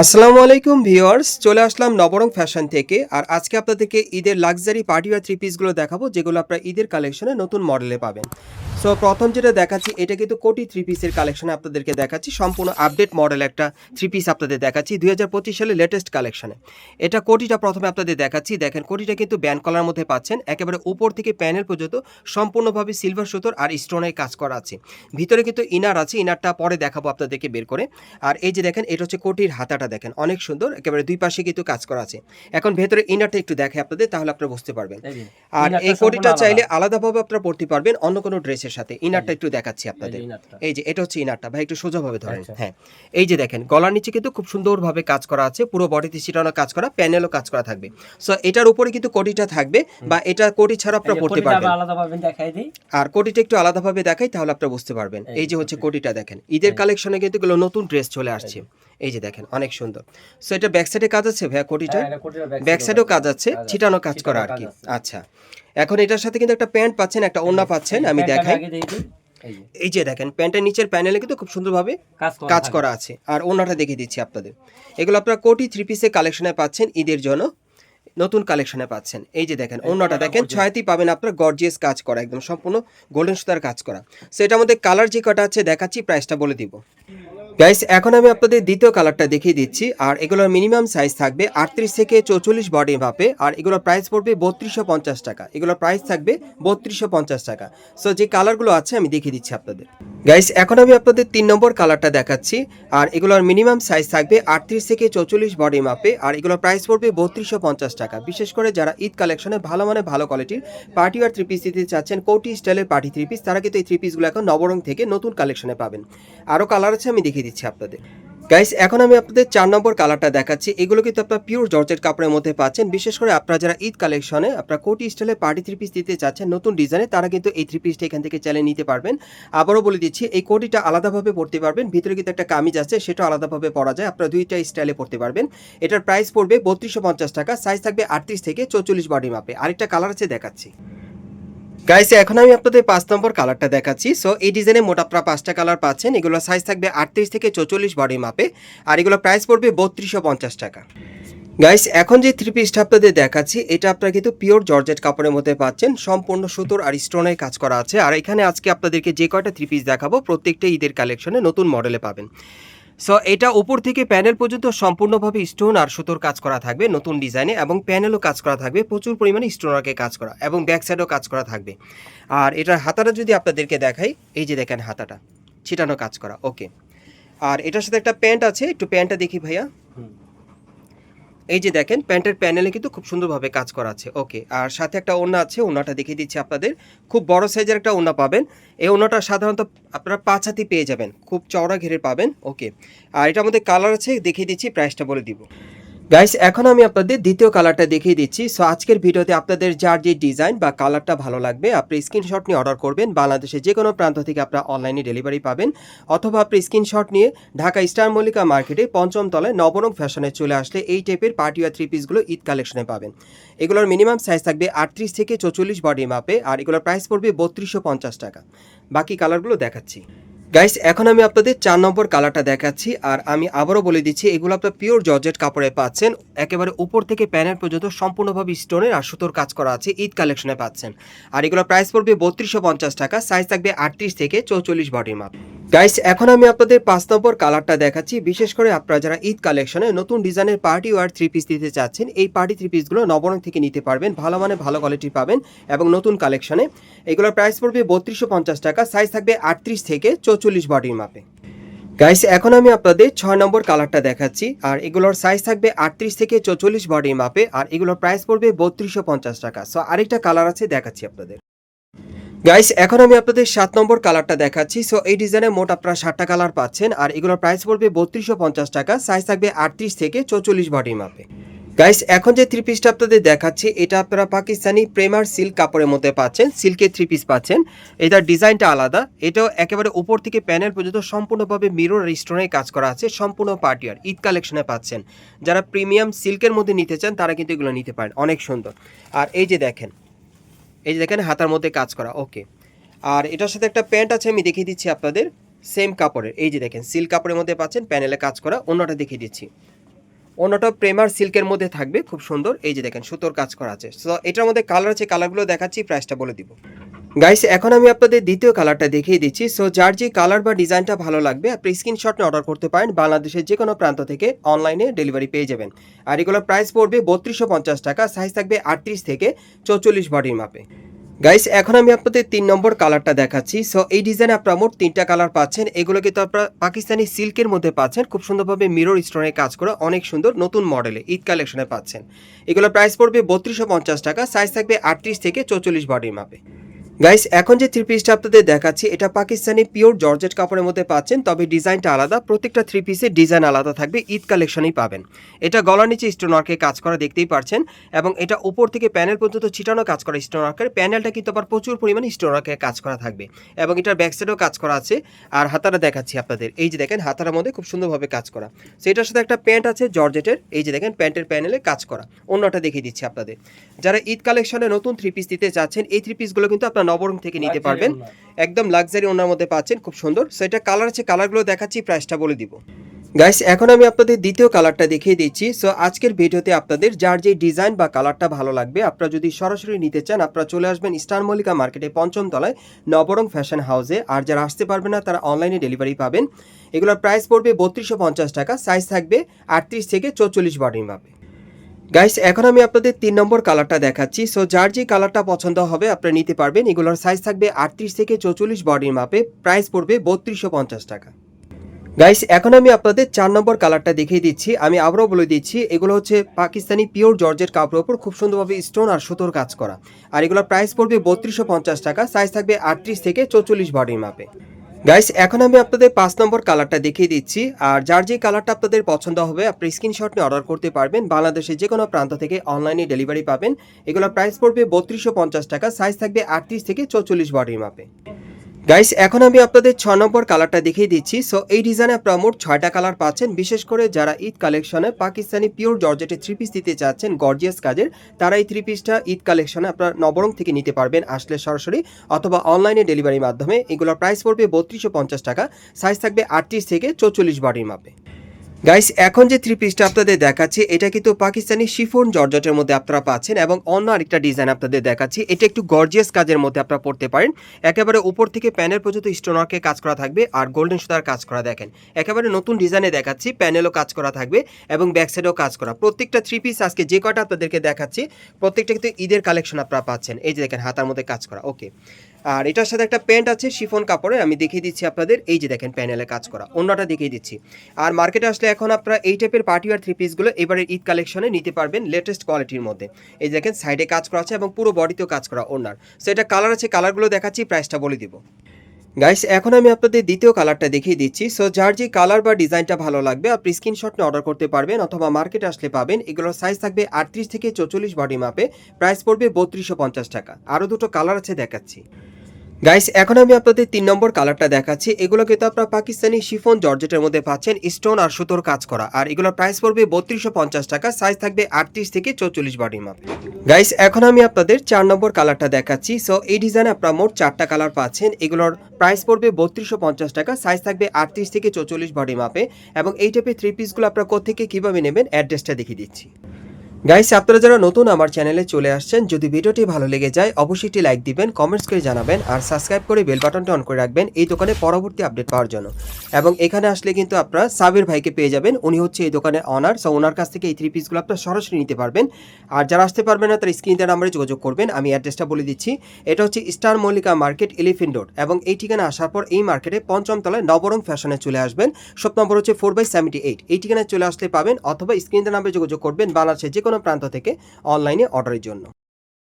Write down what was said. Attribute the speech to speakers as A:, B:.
A: আসসালামু আলাইকুম ভিওয়ার্স চলে আসলাম নবরং ফ্যাশন থেকে, আর আজকে আপনাদেরকে ঈদের লাক্সারি পার্টি বা থ্রি পিসগুলো দেখাবো, যেগুলো আপনারা ঈদের কালেকশনে নতুন মডেলে পাবেন। সো প্রথম যেটা দেখাচ্ছি এটা কিন্তু কোটি থ্রি পিসের কালেকশন আপনাদেরকে দেখাচ্ছি। সম্পূর্ণ আপডেট মডেল একটা থ্রি পিস আপনাদের দেখাচ্ছি দুই হাজার পঁচিশ সালে লেটেস্ট কালেকশনে এটা কোটিটা প্রথমে আপনাদের দেখাচ্ছি। দেখেন কোটিটা কিন্তু ব্যান্ড কলার মধ্যে পাচ্ছেন। একেবারে উপর থেকে প্যানেল পর্যন্ত সম্পূর্ণভাবে সিলভার সুতোর আর স্টোনের কাজ করা আছে। ভিতরে কিন্তু ইনার আছে ইনারটা পরে দেখাবো আপনাদেরকে বের করে। আর এই যে দেখেন এটা হচ্ছে কোটির হাতাটা দেখেন অনেক সুন্দর একেবারে দুই পাশে কিন্তু কাজ করা আছে। এখন ভেতরে ইনারটা একটু দেখে আপনাদের তাহলে আপনারা বুঝতে পারবেন। আর এই কোটিটা চাইলে আলাদাভাবে আপনারা পড়তে পারবেন অন্য কোনো ড্রেসের সাথে। ইনারটা একটু দেখাচ্ছি আপনাদের।
B: এই যে
A: এটা হচ্ছে ইনারটা। ভাই একটু সোজাভাবে ধরেন।
B: আচ্ছা।
A: হ্যাঁ। এই যে দেখেন গলার নিচে কিন্তু খুব সুন্দরভাবে কাজ করা আছে। পুরো বডিতে ছিটানো কাজ করা প্যানেলও কাজ করা থাকবে। সো এটার উপরে কিন্তু কোটিটা থাকবে বা এটা কোটি ছাড়া আপনারা পড়তে পারবেন।
B: আলাদা ভাবে দেখাই দিই।
A: আর কোটিটা একটু আলাদাভাবে দেখাই তাহলে আপনারা বুঝতে পারবেন। এই যে হচ্ছে কোটিটা। দেখেন। ঈদের কালেকশনে কিন্তু নতুন ড্রেস চলে আসছে। এই যে দেখেন অনেক সুন্দর। সো এটা ব্যাক সাইডে কাজ আছে ভাইয়া কোটিটা ব্যাক সাইডেও কাজ আছে ছিটানো কাজ করা আর কি। আচ্ছা এখন এটার সাথে কিন্তু একটা প্যান্ট পাচ্ছেন একটা ওড়না পাচ্ছেন আমি দেখাই।
B: এই যে,
A: দেখেন প্যান্টের নিচের প্যানেলে কিন্তু খুব সুন্দরভাবে
B: কাজ করা
A: কাজ করা আছে। আর ওনাটা দেখিয়ে দিচ্ছি আপনাদের। এগুলো আপনারা কোটি থ্রি পিসে কালেকশনে পাচ্ছেন ঈদের জন্য নতুন কালেকশনে পাচ্ছেন। এই যে দেখেন ওনাটা দেখেন ছয়টি পাবেন আপনার গর্জিয়াস কাজ করা একদম সম্পূর্ণ গোল্ডেন সুতার কাজ করা। সো এটার মধ্যে কালার যে কটা আছে দেখাচ্ছি প্রাইসটা বলে দিব। গাইস এখন আমি আপনাদের দ্বিতীয় কালারটা দেখিয়ে দিচ্ছি। আর এগুলোর মিনিমাম সাইজ থাকবে আটত্রিশ থেকে চৌচল্লিশ বডি মাপে আর এগুলোর প্রাইস পড়বে বত্রিশশো পঞ্চাশ টাকা। এগুলোর প্রাইস থাকবে বত্রিশশো পঞ্চাশ টাকা। সো যে কালারগুলো আছে, আমি দেখিয়ে দিচ্ছি আপনাদের। গাইস এখন আমি আপনাদের তিন নম্বর কালারটা দেখাচ্ছি। আর এগুলোর মিনিমাম সাইজ থাকবে আটত্রিশ থেকে চৌচল্লিশ বডি মাপে আর এগুলোর প্রাইস পড়বে বত্রিশশো পঞ্চাশ টাকা। বিশেষ করে যারা ঈদ কালেকশনে ভালো মানে ভালো কোয়ালিটির পার্টি আর থ্রি পিস দিতে চাচ্ছেন, কোটি স্টাইলের পার্টি থ্রি পিস তারা কিন্তু এই থ্রি পিসগুলো এখন নবরং থেকে নতুন কালেকশনে পাবেন। আরও কালার আছে, আমি দেখিয়ে দিচ্ছি আপনাদের। গাইস এখন আমি আপনাদের চার নম্বর কালারটা দেখাচ্ছি। এগুলো কিন্তু আপনার পিওর জর্জেট কাপড়ের মধ্যে পাচ্ছেন। বিশেষ করে আপনারা যারা ঈদ কালেকশনে আপনারা কোটি স্টাইলে পার্টি থ্রি পিস দিতে চাচ্ছেন নতুন ডিজাইনে তারা কিন্তু এই থ্রি পিসটা এখান থেকে চালিয়ে নিতে পারবেন। আবারও বলে দিচ্ছি, এই কোটিটা আলাদাভাবে পড়তে পারবেন। ভিতরে কিন্তু একটা কামিজ আছে সেটা আলাদাভাবে পরা যায়। আপনারা দুইটা স্টাইলে পড়তে পারবেন। এটার প্রাইস পড়বে বত্রিশশো টাকা। সাইজ থাকবে আটত্রিশ থেকে চৌচল্লিশ বডি মাপে আরেকটা কালার আছে দেখাচ্ছি। গাইস এখন আমি আপনাদের পাঁচ নম্বর কালারটা দেখাচ্ছি। সো এই ডিজাইনে মোট আপনারা পাঁচটা কালার পাচ্ছেন। এগুলো সাইজ থাকবে আটত্রিশ থেকে চৌচল্লিশ বডি মাপে আর এগুলো প্রাইস পড়বে বত্রিশশো পঞ্চাশ টাকা। গাইস এখন যে থ্রি পিসটা আপনাদের দেখাচ্ছি, এটা আপনারা কিন্তু পিওর জর্জেট কাপড়ের মধ্যে পাচ্ছেন। সম্পূর্ণ সুতোর আর স্টোনের কাজ করা আছে। আর এখানে আজকে আপনাদেরকে যে কয়টা থ্রি পিস দেখাবো, প্রত্যেকটা ঈদের কালেকশনে নতুন মডেলে পাবেন। সো এটা উপর থেকে প্যানেল পর্যন্ত সম্পূর্ণভাবে স্টোন আর সুতোর কাজ করা থাকবে নতুন ডিজাইনে এবং প্যানেলও কাজ করা থাকবে, প্রচুর পরিমাণে স্টোনারকে কাজ করা এবং ব্যাক সাইডও কাজ করা থাকবে আর এটার হাতাটা যদি আপনাদেরকে দেখাই, এই যে দেখেন হাতাটা, ছিটানো কাজ করা ওকে আর এটার সাথে একটা প্যান্ট আছে, একটু প্যান্টটা দেখি ভাইয়া। এই যে দেখেন, প্যান্টের প্যানেলে কিন্তু খুব সুন্দরভাবে কাজ করা আছে। ওকে, আর সাথে একটা ওনা আছে ওনাটা দেখিয়ে দিচ্ছি আপনাদের। খুব বড় সাইজের একটা ওনা পাবেন। এই ওনাটা সাধারণত আপনারা পাঁচ হাতি পেয়ে যাবেন। খুব চওড়া ঘেরে পাবেন। ওকে, আর এটার মধ্যে কালার আছে, দেখিয়ে দিচ্ছি, প্রাইসটা বলে দিব। গাইস এখন আমি আপনাদের দ্বিতীয় কালারটা দেখিয়ে দিচ্ছি। সো আজকের ভিডিওতে আপনাদের যার যে ডিজাইন বা কালারটা ভালো লাগবে, আপনি স্ক্রিনশট নিয়ে অর্ডার করবেন। বাংলাদেশে যে কোনো প্রান্ত থেকে আপনারা অনলাইনে ডেলিভারি পাবেন। অথবা আপনি স্ক্রিনশট নিয়ে ঢাকা স্টার মল্লিকা মার্কেটে পঞ্চম তলায় নবরং ফ্যাশনে চলে আসলে এই টাইপের পার্টি আর থ্রি পিসগুলো ঈদ কালেকশনে পাবেন। এগুলোর মিনিমাম সাইজ থাকবে আটত্রিশ থেকে চৌচল্লিশ বডি মাপে আর এগুলোর প্রাইস পড়বে বত্রিশশো পঞ্চাশ টাকা। বাকি কালারগুলো দেখাচ্ছি। গাইস এখন আমি আপনাদের চার নম্বর কালারটা দেখাচ্ছি, আর আমি আবারও বলে দিচ্ছি, এগুলো আপনার পিওর জর্জেট কাপড়ে পাচ্ছেন। একেবারে উপর থেকে প্যানেল পর্যন্ত সম্পূর্ণভাবে স্টোনের আর সুতোর কাজ করা আছে, ঈদ কালেকশনে পাচ্ছেন। আর এগুলো প্রাইস পড়বে বত্রিশশো টাকা সাইজ থাকবে আটত্রিশ থেকে চৌচল্লিশ বডির মাপ। গাইস এখন আমি আপনাদের পাঁচ নম্বর কালারটা দেখাচ্ছি। বিশেষ করে আপনারা যারা ঈদ কালেকশনে নতুন ডিজাইনের পার্টি ওয়ার থ্রি পিস দিতে চাচ্ছেন, এই পার্টি থ্রি পিসগুলো নবরং থেকে নিতে পারবেন। ভালো মানে ভালো কোয়ালিটি পাবেন এবং নতুন কালেকশনে এগুলোর প্রাইস পড়বে বত্রিশশো পঞ্চাশ টাকা সাইজ থাকবে আটত্রিশ থেকে চৌচল্লিশ বডির মাপে। গাইস এখন আমি আপনাদের ছয় নম্বর কালারটা দেখাচ্ছি। আর এগুলোর সাইজ থাকবে আটত্রিশ থেকে চৌচল্লিশ বডির মাপে। আর এগুলোর প্রাইস পড়বে বত্রিশশো পঞ্চাশ টাকা। সো আরেকটা কালার আছে, দেখাচ্ছি আপনাদের। গাইস এখন আমি আপনাদের সাত নম্বর কালারটা দেখাচ্ছি। সো এই ডিজাইনে মোট আপনারা সাতটা কালার পাচ্ছেন, আর এগুলোর প্রাইস পড়বে বত্রিশশো পঞ্চাশ টাকা সাইজ থাকবে আটত্রিশ থেকে চৌচল্লিশ বডির মাপে গাইস এখন যে থ্রি পিসটা আপনাদের দেখাচ্ছি, এটা আপনারা পাকিস্তানি প্রেমার সিল্ক কাপড়ের মধ্যে পাচ্ছেন সিল্কের থ্রি পিস পাচ্ছেন। এটার ডিজাইনটা আলাদা, এটাও একেবারে উপর থেকে প্যানেল পর্যন্ত সম্পূর্ণভাবে মিরর আর স্টোনের কাজ করা আছে, সম্পূর্ণ পার্টিয়ার ঈদ কালেকশনে পাচ্ছেন। যারা প্রিমিয়াম সিল্কের মধ্যে নিতে চান, তারা কিন্তু এগুলো নিতে পারেন, অনেক সুন্দর। আর এই যে দেখেন এই যে দেখেন, হাতার মধ্যে কাজ করা, ওকে। আর এটার সাথে একটা প্যান্ট আছে, আমি দেখিয়ে দিচ্ছি আপনাদের, সেম কাপড়ের। এই যে দেখেন, সিল্ক কাপড়ের মধ্যে পাচ্ছেন, প্যানেলে কাজ করা, অন্যটা দেখিয়ে দিচ্ছি। অন্যটা প্রেমার সিল্কের মধ্যে থাকবে, খুব সুন্দর। এই যে দেখেন, সুতোর কাজ করা আছে। সো এটার মধ্যে কালার আছে কালারগুলো দেখাচ্ছি প্রাইসটা বলে দিব। গাইস এখন আমি আপনাদের দ্বিতীয় কালারটা দেখিয়ে দিচ্ছি। সো যার যে কালার বা ডিজাইনটা ভালো লাগবে, আপনি স্ক্রিনশট নিয়ে অর্ডার করতে পারেন। বাংলাদেশের যে কোনো প্রান্ত থেকে অনলাইনে ডেলিভারি পেয়ে যাবেন। আর এগুলোর প্রাইস পড়বে বত্রিশশো পঞ্চাশ টাকা সাইজ থাকবে আটত্রিশ থেকে চৌচল্লিশ বডির মাপে। গাইস এখন আমি আপনাদের তিন নম্বর কালারটা দেখাচ্ছি। সো এই ডিজাইনে আপনারা মোট তিনটা কালার পাচ্ছেন। এগুলো কিন্তু আপনারা পাকিস্তানি সিল্কের মধ্যে পাচ্ছেন। খুব সুন্দরভাবে মিরর স্টোনের কাজ করা অনেক সুন্দর নতুন মডেলে ঈদ কালেকশনে পাচ্ছেন। এগুলোর প্রাইস পড়বে বত্রিশশো পঞ্চাশ টাকা সাইজ থাকবে আটত্রিশ থেকে চৌচল্লিশ বডির মাপে। গাইস এখন যে থ্রি পিসটা আপনাদের দেখাচ্ছি, এটা পাকিস্তানি পিওর জর্জেট কাপড়ের মধ্যে পাচ্ছেন, তবে ডিজাইনটা আলাদা, প্রত্যেকটা থ্রি পিসের ডিজাইন আলাদা থাকবে, ঈদ কালেকশনেই পাবেন। এটা গলার নিচে স্টোনওয়ার্কে কাজ করা দেখতেই পারছেন, এবং এটা উপর থেকে প্যানেল পর্যন্ত ছিটানো কাজ করা স্টোনওয়ার্কের প্যানেলটা কিন্তু আবার প্রচুর পরিমাণে স্টোনওয়ার্কে কাজ করা থাকবে, এবং এটার ব্যাক সাইডেও কাজ করা আছে, আর হাতারা দেখাচ্ছি আপনাদের, এই যে দেখেন হাতারার মধ্যে খুব সুন্দরভাবে কাজ করা। সো এটার সাথে একটা প্যান্ট আছে জর্জেটের, এই যে দেখেন প্যান্টের প্যানেলে কাজ করা, অন্যটা দেখিয়ে দিচ্ছি আপনাদের। যারা ঈদ কালেকশনে নতুন থ্রি পিস দিতে চাচ্ছেন, এই থ্রি পিসগুলো কিন্তু আপনার নবরং থেকে নিতে পারবেন। একদম লাক্সারি ওনার মধ্যে পাচ্ছেন খুব সুন্দর। সো এটা কালার আছে কালারগুলো দেখাচ্ছি প্রাইসটা বলে দিব। গাইস এখন আমি আপনাদের দ্বিতীয় কালারটা দেখিয়ে দিচ্ছি। সো আজকের ভিডিওতে আপনাদের যার যে ডিজাইন বা কালারটা ভালো লাগবে আপনারা যদি সরাসরি নিতে চান আপনারা চলে আসবেন স্টার মল্লিকা মার্কেটে পঞ্চম তলায় নবরং ফ্যাশন হাউসে আর যারা আসতে পারবে না তারা অনলাইনে ডেলিভারি পাবেন। এগুলোর প্রাইস পড়বে বত্রিশশো পঞ্চাশ টাকা সাইজ থাকবে আটত্রিশ থেকে চৌচল্লিশ বডির মাপে। গাইস এখন আমি আপনাদের তিন নম্বর কালারটা দেখাচ্ছি। সো যার যে কালারটা পছন্দ হবে আপনারা নিতে পারবেন। এগুলোর সাইজ থাকবে আটত্রিশ থেকে চৌচল্লিশ বডির মাপে। প্রাইস পড়বে বত্রিশশো পঞ্চাশ টাকা। গাইস এখন আমি আপনাদের চার নম্বর কালারটা দেখিয়ে দিচ্ছি। আমি আবারও বলে দিচ্ছি, এগুলো হচ্ছে পাকিস্তানি পিওর জর্জের কাপড়ের ওপর খুব সুন্দরভাবে স্টোন আর সুতোর কাজ করা। আর এগুলোর প্রাইস পড়বে বত্রিশশো পঞ্চাশ টাকা। সাইজ থাকবে আটত্রিশ থেকে চৌচল্লিশ বডির মাপে। গাইস এখন আমি আপনাদের পাঁচ নম্বর কালারটা দেখিয়ে দিচ্ছি। আর যার যে কালারটা আপনাদের পছন্দ হবে, আপনি স্ক্রিনশট নিয়ে অর্ডার করতে পারবেন। বাংলাদেশের যে কোনো প্রান্ত থেকে অনলাইনে ডেলিভারি পাবেন। এগুলোর প্রাইস পড়বে বত্রিশশো টাকা সাইজ থাকবে আটত্রিশ থেকে চৌচল্লিশ বডির মাপে গাইস এখন আমি আপনাদের ছ নম্বর কালারটা দেখিয়ে দিচ্ছি। সো এই ডিজাইনে আপনারা মোট ছয়টা কালার পাচ্ছেন। বিশেষ করে যারা ঈদ কালেকশনে পাকিস্তানি পিওর জর্জেটে থ্রি পিস দিতে চাচ্ছেন গর্জিয়াস কাজের, তারা এই থ্রি পিসটা ঈদ কালেকশনে আপনারা নবরং থেকে নিতে পারবেন আসলে সরাসরি অথবা অনলাইনে ডেলিভারির মাধ্যমে। এগুলোর প্রাইস পড়বে বত্রিশশো পঞ্চাশ টাকা। সাইজ থাকবে আটত্রিশ থেকে চৌচল্লিশ বডির মাপে। গাইস এখন যে থ্রি পিসটা আপনাদের দেখাচ্ছি, এটা কিন্তু পাকিস্তানি শিফন জর্জটের মধ্যে আপনারা পাচ্ছেন এবং অন্য আরেকটা ডিজাইন আপনাদের দেখাচ্ছি। এটা একটু গর্জিয়াস কাজের মধ্যে আপনারা পড়তে পারেন। একেবারে উপর থেকে প্যানেল পর্যন্ত স্টোনারকে কাজ করা থাকবে আর গোল্ডেন সুতার কাজ করা দেখেন। একেবারে নতুন ডিজাইনে দেখাচ্ছি প্যানেলও কাজ করা থাকবে এবং ব্যাক সাইডেও কাজ করা। প্রত্যেকটা থ্রি পিস আজকে যে কটা আপনাদেরকে দেখাচ্ছি, প্রত্যেকটা কিন্তু ঈদের কালেকশন আপনারা পাচ্ছেন। এই যে দেখেন, হাতার মধ্যে কাজ করা। ওকে আর এটার সাথে একটা প্যান্ট আছে, শিফন কাপড়ের। আমি দেখিয়ে দিচ্ছি আপনাদের। এই যে দেখেন, প্যানেলে কাজ করা। অন্যটা দেখিয়ে দিচ্ছি। আর মার্কেটে আসলে এখন আপনারা এই টাইপের পার্টি আর থ্রি পিসগুলো এবারে ঈদ কালেকশনে নিতে পারবেন লেটেস্ট কোয়ালিটির মধ্যে। এই দেখেন সাইডে কাজ করা আছে এবং পুরো বডিতেও কাজ করা ওনার সো এটা কালার আছে কালারগুলো দেখাচ্ছি প্রাইসটা বলে দিব। গাইস এখন আমি আপনাদের দ্বিতীয় কালারটা দেখিয়ে দিচ্ছি। সো যার যে কালার বা ডিজাইনটা ভালো লাগবে, আপনি স্ক্রিনশট নিয়ে অর্ডার করতে পারবেন অথবা মার্কেটে আসলে পাবেন। এগুলোর সাইজ থাকবে আটত্রিশ থেকে চৌচল্লিশ বডি মাপে প্রাইস পড়বে বত্রিশশো পঞ্চাশ টাকা। আরও দুটো কালার আছে দেখাচ্ছি। গাইস এখন আমি আপনাদের তিন নম্বর কালারটা দেখাচ্ছি। এগুলো কিন্তু আপনারা পাকিস্তানি শিফন জর্জেটের মধ্যে পাচ্ছেন স্টোন আর সুতোর কাজ করা। আর এগুলোর প্রাইস পড়বে বত্রিশশো পঞ্চাশ টাকা সাইজ থাকবে আটত্রিশ থেকে চৌচল্লিশ বডি মাপ। গাইস এখন আমি আপনাদের চার নম্বর কালারটা দেখাচ্ছি। সো এই ডিজাইনে আপনারা মোট চারটা কালার পাচ্ছেন। এগুলোর প্রাইস পড়বে বত্রিশশো পঞ্চাশ টাকা সাইজ থাকবে আটত্রিশ থেকে চৌচল্লিশ বডি মাপে। এবং এই টাইপের থ্রি পিসগুলো আপনারা কোথেকে কীভাবে নেবেন অ্যাড্রেসটা দেখিয়ে দিচ্ছি। গাইস আপনারা যারা নতুন আমার চ্যানেলে চলে আসছেন, যদি ভিডিওটি ভালো লেগে যায়, অবশ্যই একটি লাইক দিবেন কমেন্টস করে জানাবেন, আর সাবস্ক্রাইব করে বেল বাটনটা অন করে রাখবেন এই দোকানে পরবর্তী আপডেট পাওয়ার জন্য। এবং এখানে আসলে কিন্তু আপনারা সাবির ভাইকে পেয়ে যাবেন, উনি হচ্ছে এই দোকানের অনার সো ওনার কাছ থেকে এই থ্রি পিসগুলো আপনারা সরাসরি নিতে পারবেন। আর যারা আসতে পারবেন না, তারা স্ক্রিন নাম্বারে যোগাযোগ করবেন, আমি অ্যাড্রেসটা বলে দিচ্ছি। এটা হচ্ছে Star Mallika Market Elephant Road এবং এই ঠিকানা আসার পর এই মার্কেটে পঞ্চম তলায় নবরং ফ্যাশনে চলে আসবেন। শপ নম্বর হচ্ছে ফোর বাই সেভেন্টি এইট এই ঠিকানায় চলে আসতে পাবেন, অথবা স্ক্রিন নাম্বারে যোগাযোগ করবেন, বাংলাদেশের যে কোনো প্রান্ত থেকে অনলাইনে অর্ডারের জন্য।